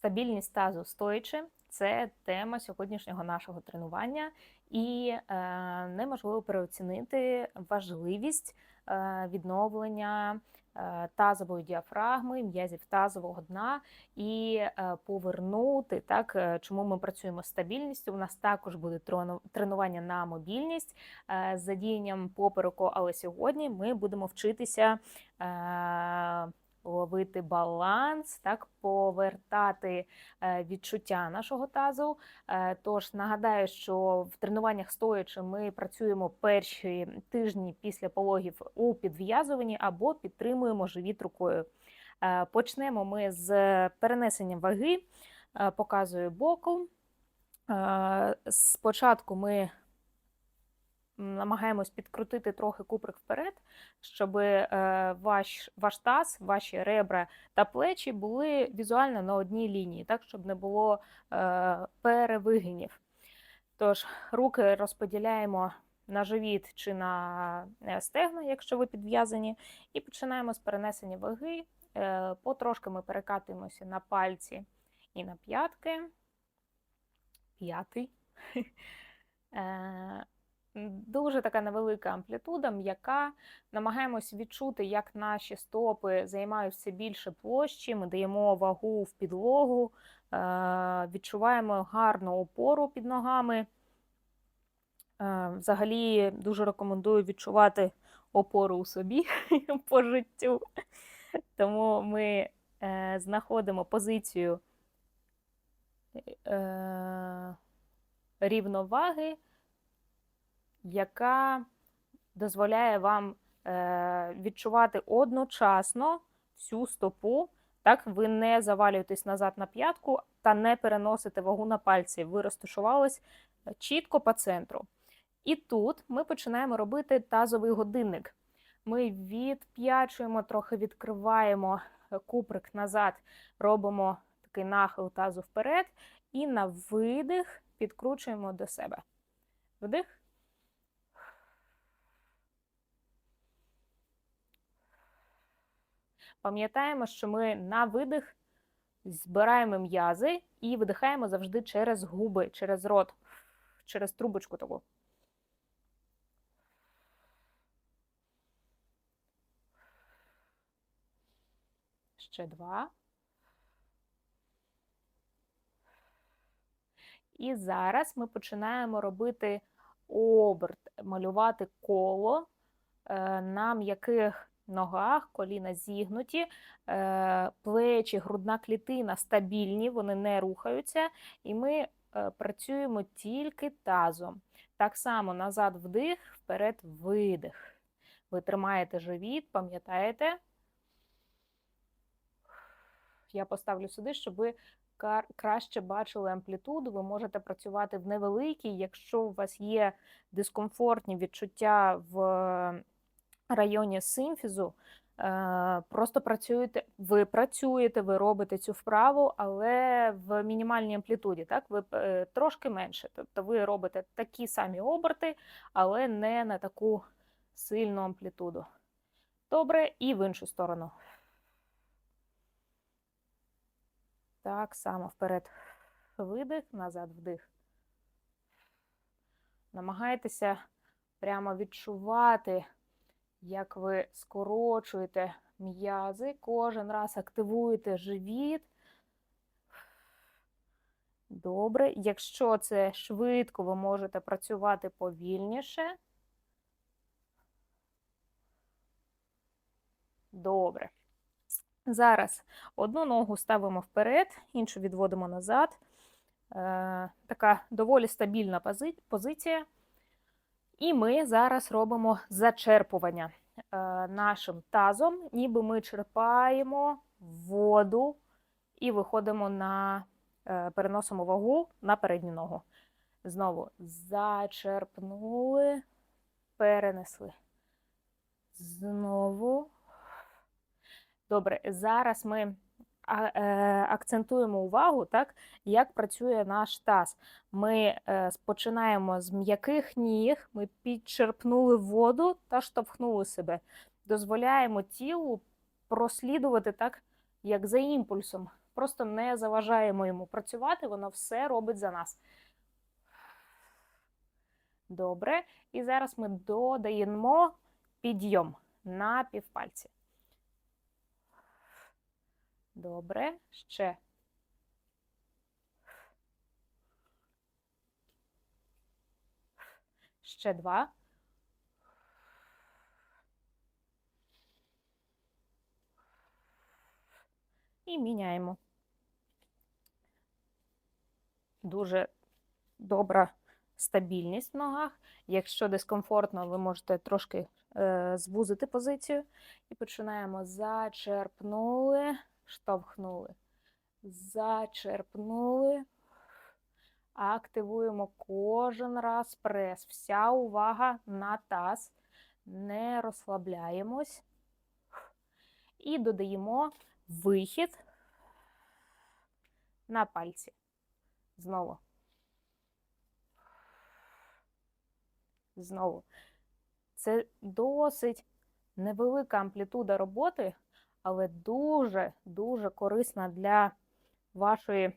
Стабільність тазу стоячи це тема сьогоднішнього нашого тренування, і е, неможливо переоцінити важливість е, відновлення е, тазової діафрагми, м'язів тазового дна і е, повернути так, е, чому ми працюємо з стабільністю. У нас також буде тренування на мобільність е, з задіянням попереку, але сьогодні ми будемо вчитися. е, Ловити баланс, так повертати е, відчуття нашого тазу. Е, Тож нагадаю, що в тренуваннях стоячи ми працюємо перші тижні після пологів у підв'язуванні або підтримуємо живіт рукою. Е, Почнемо ми з перенесенням ваги, показую боку. Спочатку ми намагаємось підкрутити трохи куприк вперед, щоб е, ваш, ваш таз, ваші ребра та плечі були візуально на одній лінії, так, щоб не було е, перевигинів. Тож, руки розподіляємо на живіт чи на е, стегна, якщо ви підв'язані, і починаємо з перенесення ваги. Потрошки ми перекатуємося на пальці і на п'ятки. П'ятий. Дуже така невелика амплітуда, м'яка. Намагаємось відчути, як наші стопи займають все більше площі. Ми даємо вагу в підлогу, е, відчуваємо гарну опору під ногами. Е, Взагалі дуже рекомендую відчувати опору у собі по життю. Тому ми е, знаходимо позицію рівноваги яка дозволяє вам е, відчувати одночасно всю стопу. Так, ви не завалюєтесь назад на п'ятку та не переносите вагу на пальці. Ви розташувались чітко по центру. І тут ми починаємо робити тазовий годинник. Ми відп'ячуємо, трохи відкриваємо куприк назад, робимо такий нахил тазу вперед, і на видих підкручуємо до себе. Вдих. Пам'ятаємо, що ми на видих збираємо м'язи і видихаємо завжди через губи, через рот, через трубочку таку. Ще два. І зараз ми починаємо робити оберт, малювати коло е, на м'яких ногах, коліна зігнуті, е, плечі, грудна клітина стабільні, вони не рухаються, і ми е, працюємо тільки тазом. Так само назад вдих, вперед видих. Ви тримаєте живіт, пам'ятаєте? Я поставлю сюди, щоб ви краще бачили амплітуду. Ви можете працювати в невеликій, якщо у вас є дискомфортні відчуття в районі симфізу, е, просто працюєте, ви працюєте, ви робите цю вправу, але в мінімальній амплітуді, так, ви е, трошки менше. Тобто ви робите такі самі оберти, але не на таку сильну амплітуду. Добре, і в іншу сторону. Так само вперед видих, назад вдих. Намагайтеся прямо відчувати, як ви скорочуєте м'язи, кожен раз активуєте живіт. Добре. Якщо це швидко, ви можете працювати повільніше. Добре. Зараз одну ногу ставимо вперед, іншу відводимо назад. Е, така доволі стабільна пози- позиція. І ми зараз робимо зачерпування е, нашим тазом, ніби ми черпаємо воду і виходимо на е, переносимо вагу на передню ногу. Знову зачерпнули, перенесли. Знову. Добре, зараз ми акцентуємо увагу, так, як працює наш таз. Ми е, починаємо з м'яких ніг, ми підчерпнули воду та штовхнули себе. Дозволяємо тілу прослідувати так, як за імпульсом. просто не заважаємо йому працювати, воно все робить за нас. Добре. І зараз ми додаємо підйом на півпальці. Добре. Ще. Ще два. І міняємо. Дуже добра стабільність в ногах. Якщо дискомфортно, ви можете трошки е, звузити позицію. І починаємо. Зачерпнули, штовхнули. Зачерпнули. Активуємо кожен раз прес. Вся увага на таз. Не розслабляємось. І додаємо вихід на пальці. Знову. Знову. Це досить невелика амплітуда роботи, але дуже-дуже корисна для вашої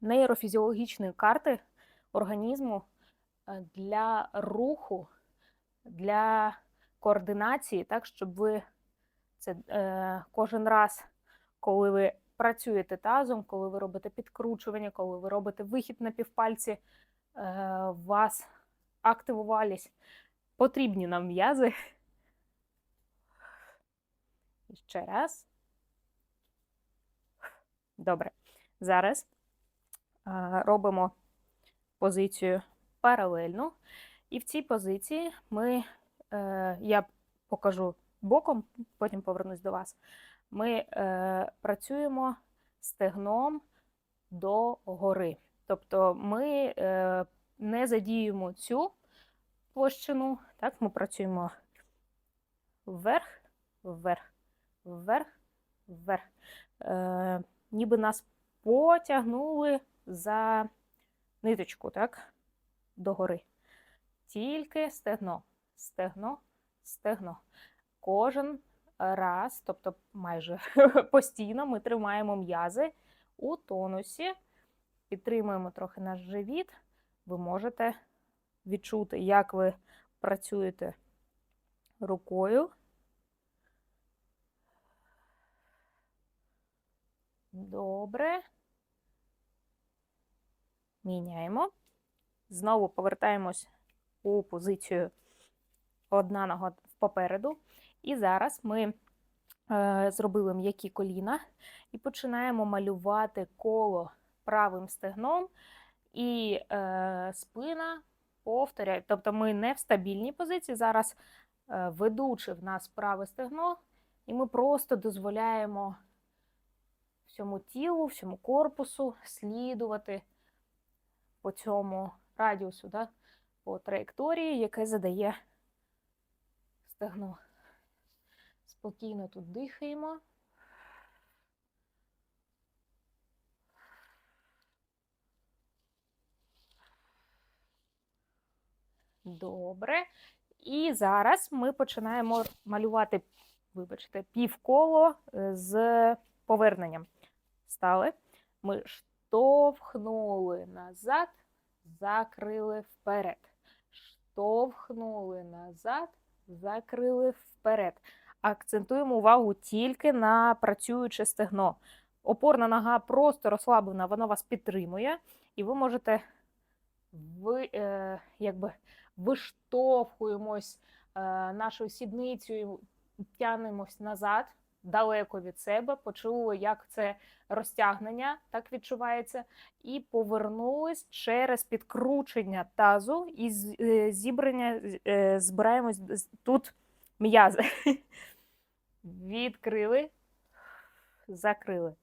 нейрофізіологічної карти організму, е, для руху, для координації, так, щоб ви це е, кожен раз, коли ви працюєте тазом, коли ви робите підкручування, коли ви робите вихід на півпальці, е, вас активувались потрібні нам м'язи. Ще раз. Добре. Зараз робимо позицію паралельну. І в цій позиції ми, е, я покажу боком, потім повернусь до вас. Ми е, працюємо стегном до гори. Тобто ми е, не задіємо цю площину, так, ми працюємо вверх, вверх, вверх, вверх. Е, Ніби нас потягнули за ниточку, так, догори. Тільки стегно, стегно, стегно. Кожен раз, тобто майже постійно, ми тримаємо м'язи у тонусі, підтримуємо трохи наш живіт. Ви можете відчути, як ви працюєте рукою. Добре. Міняємо. Знову повертаємось у позицію одна нога попереду. І зараз ми е, зробили м'які коліна і починаємо малювати коло правим стегном, і е, спина повторяє. Тобто ми не в стабільній позиції. Зараз е, ведучи в нас праве стегно, і ми просто дозволяємо всьому тілу, всьому корпусу слідувати по цьому радіусу, да, по траєкторії, яке задає стегно. Спокійно тут дихаємо. Добре. І зараз ми починаємо малювати, вибачте, півколо з поверненням. Стали. Ми штовхнули назад, закрили вперед. Штовхнули назад, закрили вперед. Акцентуємо увагу тільки на працююче стегно. Опорна нога просто розслаблена, вона вас підтримує, і ви можете ви, е, якби виштовхуємось е, нашою сідницею, тянемось назад, далеко від себе, почули, як це розтягнення так відчувається, і повернулись через підкручення тазу і е, зібрання, е, збираємось тут м'язи. Відкрили, закрили.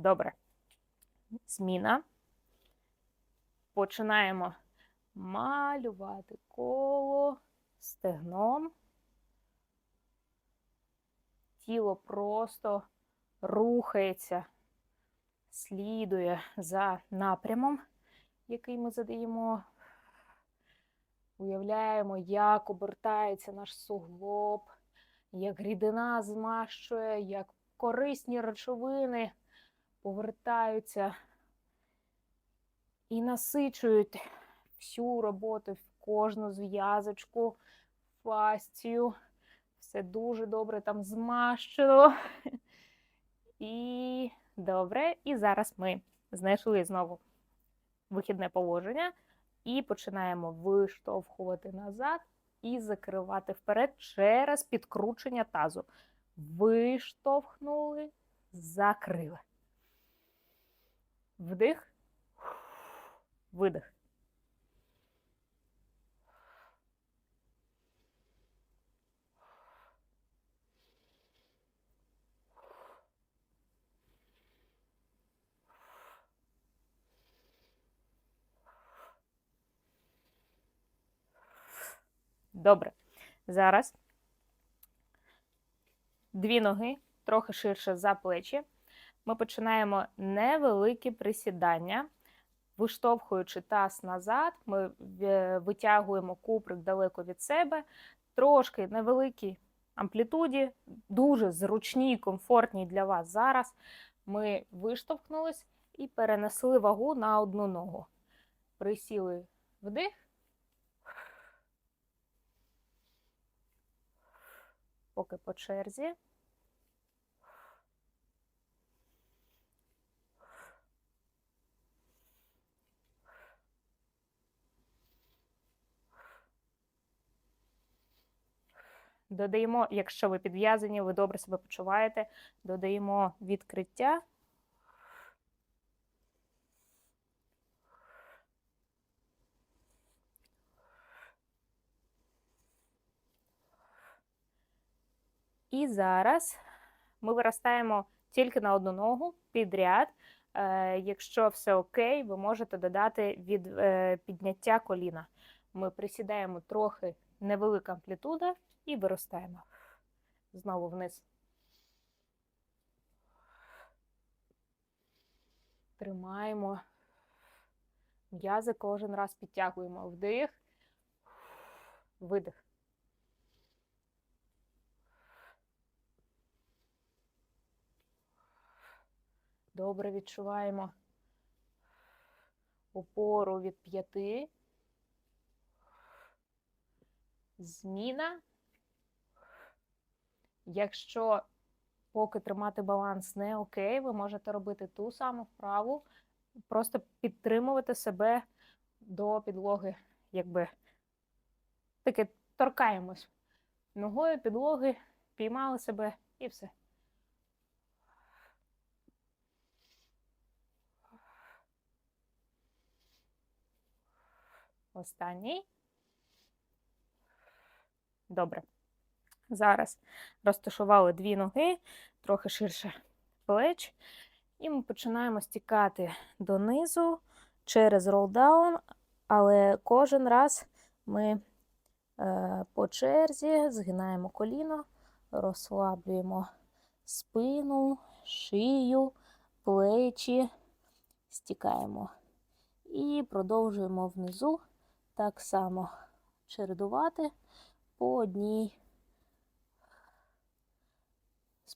Добре. Зміна. Починаємо малювати коло стегном. Тіло просто рухається слідує за напрямом, який ми задаємо. Уявляємо, як обертається наш суглоб, як рідина змащує, як корисні речовини повертаються і насичують всю роботу, кожну зв'язочку, фастію. Все дуже добре там змащено. І добре. І зараз ми знайшли знову вихідне положення і починаємо виштовхувати назад і закривати вперед через підкручення тазу. Виштовхнули, закрили. Вдих, видих. Добре. Зараз дві ноги трохи ширше за плечі. Ми починаємо невеликі присідання. Виштовхуючи таз назад, ми витягуємо куприк далеко від себе, трошки невеликій амплітуді, дуже зручній, комфортній для вас зараз. Ми виштовхнулись і перенесли вагу на одну ногу. Присіли вдих. Поки по черзі. Додаємо, якщо ви підв'язані, ви добре себе почуваєте, додаємо відкриття. І зараз ми виростаємо тільки на одну ногу підряд. Е, якщо все окей, ви можете додати від е, підняття коліна. Ми присідаємо трохи невелика амплітуда і виростаємо. Знову вниз. Тримаємо. М'язи кожен раз підтягуємо вдих, видих. Добре відчуваємо опору від п'яти. Зміна. Якщо поки тримати баланс не окей, ви можете робити ту саму вправу, просто підтримувати себе до підлоги, якби таке торкаємось ногою підлоги, піймали себе і все. Останній. Добре. Зараз розташували дві ноги, трохи ширше плеч. І ми починаємо стікати донизу через ролдаун, але кожен раз ми е, по черзі згинаємо коліно, розслаблюємо спину, шию, плечі, стікаємо і продовжуємо внизу так само чередувати по одній.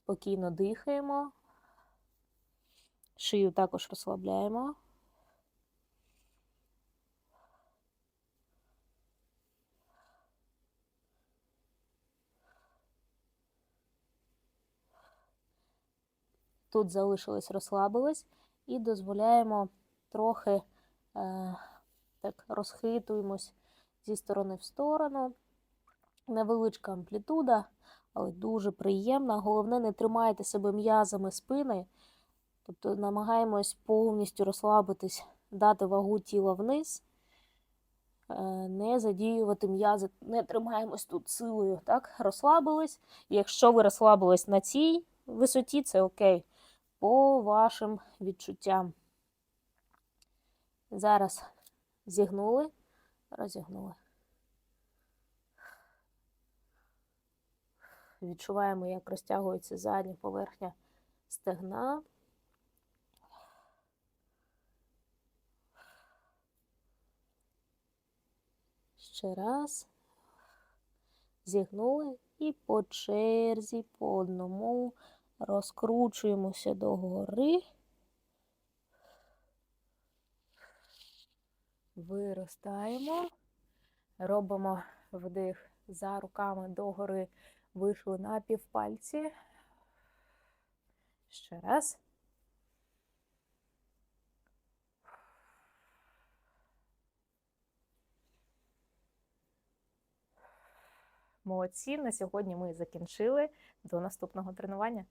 Спокійно дихаємо, шию також розслабляємо. Тут залишилось, розслабились і дозволяємо трохи е, так розхитуємось зі сторони в сторону невеличка амплітуда, але дуже приємна. Головне, не тримайте себе м'язами спини, тобто намагаємось повністю розслабитись, дати вагу тіла вниз, е, не задіювати м'язи, не тримаємось тут силою. так, Розслабились. Якщо ви розслабились на цій висоті, це окей. По вашим відчуттям. Зараз зігнули, розігнули. відчуваємо, як розтягується задня поверхня стегна. Ще раз. Зігнули і по черзі, по одному розкручуємося догори. Виростаємо, робимо вдих за руками догори вийшли на півпальці. Ще раз. Молодці, на сьогодні ми закінчили. До наступного тренування.